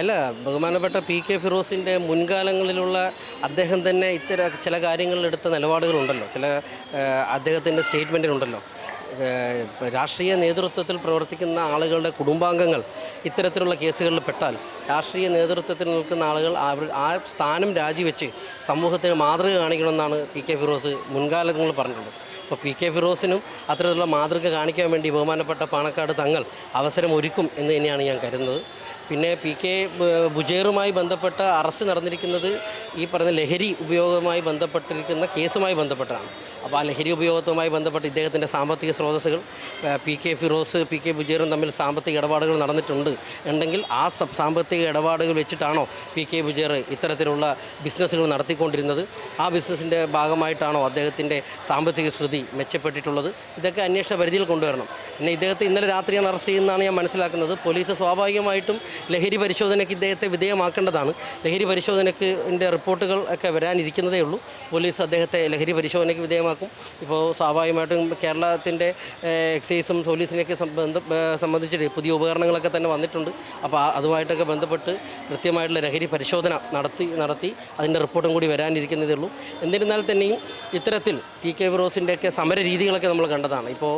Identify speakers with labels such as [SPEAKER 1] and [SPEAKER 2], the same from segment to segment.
[SPEAKER 1] അല്ല ബഹുമാനപ്പെട്ട P K ഫിറോസിന്റെ മുൻകാലങ്ങളിലുള്ള അദ്ദേഹം തന്നെ ഇത്തരം ചില കാര്യങ്ങളിലെടുത്ത നിലപാടുകളുണ്ടല്ലോ. ചില അദ്ദേഹത്തിന്റെ സ്റ്റേറ്റ്മെന്റിലുണ്ടല്ലോ. രാഷ്ട്രീയ നേതൃത്വത്തിൽ പ്രവർത്തിക്കുന്ന ആളുകളുടെ കുടുംബാംഗങ്ങൾ ഇത്തരത്തിലുള്ള കേസുകളിൽ പെട്ടാൽ രാഷ്ട്രീയ നേതൃത്വത്തിൽ നിൽക്കുന്ന ആളുകൾ ആ സ്ഥാനം രാജിവെച്ച് സമൂഹത്തിന് മാതൃക കാണിക്കണമെന്നാണ് പി കെ ഫിറോസ് മുൻകാലങ്ങൾ പറഞ്ഞിട്ടുള്ളത് അപ്പോൾ പി കെ ഫിറോസിനും അത്തരത്തിലുള്ള മാതൃക കാണിക്കാൻ വേണ്ടി ബഹുമാനപ്പെട്ട പാണക്കാട് തങ്ങൾ അവസരം ഒരുക്കും എന്ന് തന്നെയാണ് ഞാൻ കരുതുന്നത്. പിന്നെ പി കെ ബുജേറുമായി ബന്ധപ്പെട്ട അറസ്റ്റ് നടന്നിരിക്കുന്നത് ഈ പറഞ്ഞ ലഹരി ഉപയോഗവുമായി ബന്ധപ്പെട്ടിരിക്കുന്ന കേസുമായി ബന്ധപ്പെട്ടാണ്. അപ്പോൾ ആ ലഹരി ഉപയോഗത്തുമായി ബന്ധപ്പെട്ട് ഇദ്ദേഹത്തിന്റെ സാമ്പത്തിക സ്രോതസ്സുകൾ P K Firoz P K ബുജേറും തമ്മിൽ സാമ്പത്തിക ഇടപാടുകൾ നടന്നിട്ടുണ്ട്. ഉണ്ടെങ്കിൽ ആ സാമ്പത്തിക ഇടപാടുകൾ വെച്ചിട്ടാണോ പി കെ ബുജേർ ഇത്തരത്തിലുള്ള ബിസിനസ്സുകൾ നടത്തിക്കൊണ്ടിരുന്നത്? ആ ബിസിനസ്സിന്റെ ഭാഗമായിട്ടാണോ അദ്ദേഹത്തിന്റെ സാമ്പത്തിക സ്ഥിതി മെച്ചപ്പെട്ടിട്ടുള്ളത്? ഇതൊക്കെ അന്വേഷണ പരിധിയിൽ കൊണ്ടുവരണം. പിന്നെ ഇദ്ദേഹത്തെ ഇന്നലെ രാത്രിയാണ് അറസ്റ്റ് ചെയ്യുന്നതാണ് ഞാൻ മനസ്സിലാക്കുന്നത്. പോലീസ് സ്വാഭാവികമായിട്ടും ലഹരി പരിശോധനയ്ക്ക് ഇദ്ദേഹത്തെ വിധേയമാക്കേണ്ടതാണ്. ലഹരി പരിശോധനയ്ക്ക് റിപ്പോർട്ടുകൾ ഒക്കെ വരാനിരിക്കുന്നതേ ഉള്ളൂ. പോലീസ് അദ്ദേഹത്തെ ലഹരി പരിശോധനയ്ക്ക് വിധേയമാക്കും ഇപ്പോൾ സ്വാഭാവികമായിട്ടും കേരളത്തിന്റെ എക്സൈസും പോലീസിനെയൊക്കെ സംബന്ധ സംബന്ധിച്ചിട്ട് പുതിയ ഉപകരണങ്ങളൊക്കെ തന്നെ വന്നിട്ടുണ്ട്. അപ്പോൾ അതുമായിട്ടൊക്കെ ബന്ധപ്പെട്ട് കൃത്യമായിട്ടുള്ള ലഹരി പരിശോധന നടത്തി നടത്തി അതിന്റെ റിപ്പോർട്ടും കൂടി വരാനിരിക്കുന്നതേ ഉള്ളൂ. എന്നിരുന്നാൽ തന്നെയും ഇത്തരത്തിൽ പി കെ ഫിറോസിന്റെയൊക്കെ സമര രീതികളൊക്കെ നമ്മൾ കണ്ടതാണ്. ഇപ്പോൾ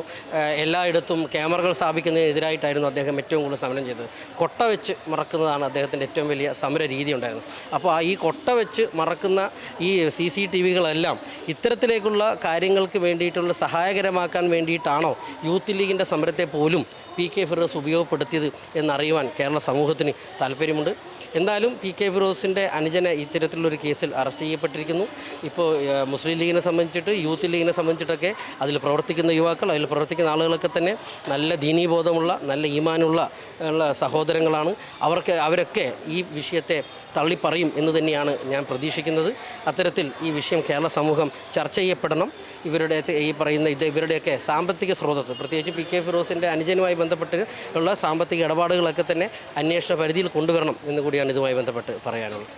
[SPEAKER 1] എല്ലായിടത്തും ക്യാമറകൾ സ്ഥാപിക്കുന്നതിനെതിരായിട്ടായിരുന്നു അദ്ദേഹം ഏറ്റവും കൂടുതൽ സമരം ചെയ്തത്. കൊട്ട വെച്ച് മറക്കുന്നതാണ് അദ്ദേഹത്തിന്റെ ഏറ്റവും വലിയ സമര രീതി ഉണ്ടായിരുന്നത്. അപ്പോൾ ഈ കൊട്ട വെച്ച് മറക്കുന്ന ഈ സി സി ടി വികളെല്ലാം ഇത്തരത്തിലേക്കുള്ള കാര്യങ്ങൾക്ക് വേണ്ടിയിട്ടുള്ള സഹായകരമാക്കാൻ വേണ്ടിയിട്ടാണോ യൂത്ത് ലീഗിന്റെ സമരത്തെ പോലും പി കെ ഫിറോസ് ഉപയോഗപ്പെടുത്തിയത് എന്നറിയുവാൻ കേരള സമൂഹത്തിന് താല്പര്യമുണ്ട്. എന്തായാലും പി കെ ഫിറോസിന്റെ അനുജനെ ഇത്തരത്തിലുള്ളൊരു കേസിൽ അറസ്റ്റ് ചെയ്യപ്പെട്ടിരിക്കുന്നു. ഇപ്പോൾ മുസ്ലിം ലീഗിനെ സംബന്ധിച്ചിട്ട് യൂത്ത് ലീഗിനെ സംബന്ധിച്ചിട്ടൊക്കെ അതിൽ പ്രവർത്തിക്കുന്ന യുവാക്കൾ അതിൽ പ്രവർത്തിക്കുന്ന ആളുകളൊക്കെ തന്നെ നല്ല ദീനീബോധമുള്ള നല്ല ഈമാനുള്ള ഉള്ള സഹോദരങ്ങളാണ്. അവർക്ക് അവരൊക്കെ ഈ വിഷയത്തെ തള്ളിപ്പറയും എന്ന് തന്നെയാണ് ഞാൻ പ്രതീക്ഷിക്കുന്നത്. അത്തരത്തിൽ ഈ വിഷയം കേരള സമൂഹം ചർച്ച ചെയ്യപ്പെടണം. ഇവരുടെ ഈ പറയുന്ന ഇത് ഇവരുടെയൊക്കെ സാമ്പത്തിക സ്രോതസ്സ്. പ്രത്യേകിച്ച് പി കെ ഫിറോസിന്റെ അനുജനുമായി ബന്ധപ്പെട്ട് ഉള്ള സാമ്പത്തിക ഇടപാടുകളൊക്കെ തന്നെ അന്വേഷണ പരിധിയിൽ കൊണ്ടുവരണം എന്ന് കൂടിയാണ് ഇതുമായി ബന്ധപ്പെട്ട് പറയാനുള്ളത്.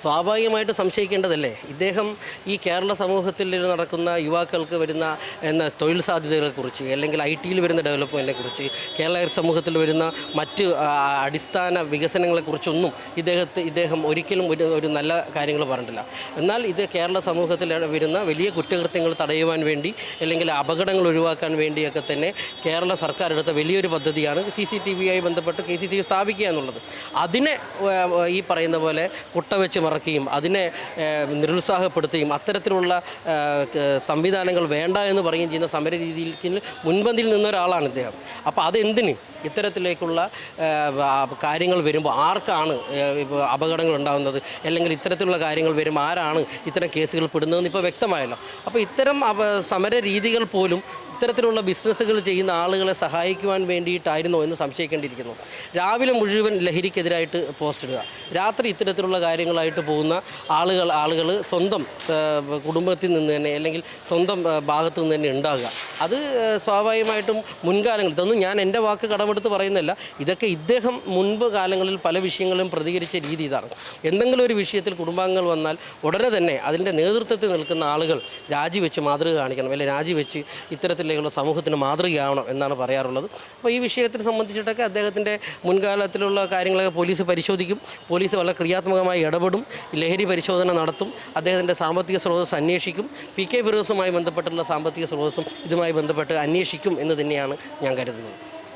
[SPEAKER 1] സ്വാഭാവികമായിട്ട് സംശയിക്കേണ്ടതല്ലേ? ഇദ്ദേഹം ഈ കേരള സമൂഹത്തിൽ നടക്കുന്ന യുവാക്കൾക്ക് വരുന്ന എന്ന തൊഴിൽ സാധ്യതകളെക്കുറിച്ച് അല്ലെങ്കിൽ ഐ ടിയിൽ വരുന്ന ഡെവലപ്മെന്റിനെ കുറിച്ച് കേരള സമൂഹത്തിൽ വരുന്ന മറ്റ് അടിസ്ഥാന വികസനങ്ങളെക്കുറിച്ചൊന്നും ഇദ്ദേഹത്തെ ഇദ്ദേഹം ഒരിക്കലും ഒരു ഒരു നല്ല കാര്യങ്ങൾ പറഞ്ഞിട്ടില്ല. എന്നാൽ ഇത് കേരള സമൂഹത്തിൽ വരുന്ന വലിയ കുറ്റകൃത്യങ്ങൾ തടയുവാൻ വേണ്ടി അല്ലെങ്കിൽ അപകടങ്ങൾ ഒഴിവാക്കാൻ വേണ്ടിയൊക്കെ തന്നെ കേരള സർക്കാർ എടുത്ത വലിയൊരു പദ്ധതിയാണ് സി സി ടി വിയായി ബന്ധപ്പെട്ട് കെ സി സി സ്ഥാപിക്കുക എന്നുള്ളത്. അതിനെ ഈ പറയുന്ന പോലെ കുട്ട വെച്ച് അതിനെ നിരുത്സാഹപ്പെടുത്തുകയും അത്തരത്തിലുള്ള സംവിധാനങ്ങൾ വേണ്ട എന്ന് പറയുകയും ചെയ്യുന്ന സമര രീതിയിൽ മുൻപന്തിയിൽ നിന്ന ഒരാളാണ് ഇദ്ദേഹം. അപ്പോൾ അതെന്തിന് ഇത്തരത്തിലേക്കുള്ള കാര്യങ്ങൾ വരുമ്പോൾ ആർക്കാണ് അപകടങ്ങൾ ഉണ്ടാകുന്നത് അല്ലെങ്കിൽ ഇത്തരത്തിലുള്ള കാര്യങ്ങൾ വരുമ്പോൾ ആരാണ് ഇത്തരം കേസുകൾ പെടുന്നതെന്ന് ഇപ്പോൾ വ്യക്തമായല്ലോ. അപ്പോൾ ഇത്തരം സമര രീതികൾ പോലും ഇത്തരത്തിലുള്ള ബിസിനസ്സുകൾ ചെയ്യുന്ന ആളുകളെ സഹായിക്കുവാൻ വേണ്ടിയിട്ടായിരുന്നോ എന്ന് സംശയിക്കേണ്ടിയിരിക്കുന്നു. രാവിലെ മുഴുവൻ ലഹരിക്കെതിരായിട്ട് പോസ്റ്റ് ഇടുക. രാത്രി ഇത്തരത്തിലുള്ള കാര്യങ്ങളായിട്ട് പോകുന്ന ആളുകൾ ആളുകൾ സ്വന്തം കുടുംബത്തിൽ നിന്ന് തന്നെ അല്ലെങ്കിൽ സ്വന്തം ഭാഗത്തു നിന്ന് തന്നെ ഉണ്ടാകുക. അത് സ്വാഭാവികമായിട്ടും മുൻകാലങ്ങൾ ഇതൊന്നും ഞാൻ എന്റെ വാക്ക് കടമെടുത്ത് പറയുന്നില്ല ഇതൊക്കെ ഇദ്ദേഹം മുൻപ് കാലങ്ങളിൽ പല വിഷയങ്ങളും പ്രതികരിച്ച രീതി ഇതാണ്. എന്തെങ്കിലും ഒരു വിഷയത്തിൽ കുടുംബാംഗങ്ങൾ വന്നാൽ ഉടനെ തന്നെ അതിന്റെ നേതൃത്വത്തിൽ നിൽക്കുന്ന ആളുകൾ രാജിവെച്ച് മാതൃക കാണിക്കണം. അല്ലെങ്കിൽ രാജിവെച്ച് ഇത്തരത്തിലേക്കുള്ള സമൂഹത്തിന് മാതൃകയാവണം എന്നാണ് പറയാറുള്ളത്. അപ്പോൾ ഈ വിഷയത്തിനെ സംബന്ധിച്ചിട്ടൊക്കെ അദ്ദേഹത്തിന്റെ മുൻകാലത്തിലുള്ള കാര്യങ്ങളൊക്കെ പോലീസ് പരിശോധിക്കും. പോലീസ് വളരെ ക്രിയാത്മകമായി ഇടപെടും. ലഹരി പരിശോധന നടത്തും. അദ്ദേഹത്തിന്റെ സാമ്പത്തിക സ്രോതസ് അന്വേഷിക്കും. പി കെ ഫിറോസുമായി ബന്ധപ്പെട്ടുള്ള സാമ്പത്തിക സ്രോതസ്സും ഇതുമായി ബന്ധപ്പെട്ട് അന്വേഷിക്കും എന്ന് തന്നെയാണ് ഞാൻ കരുതുന്നത്.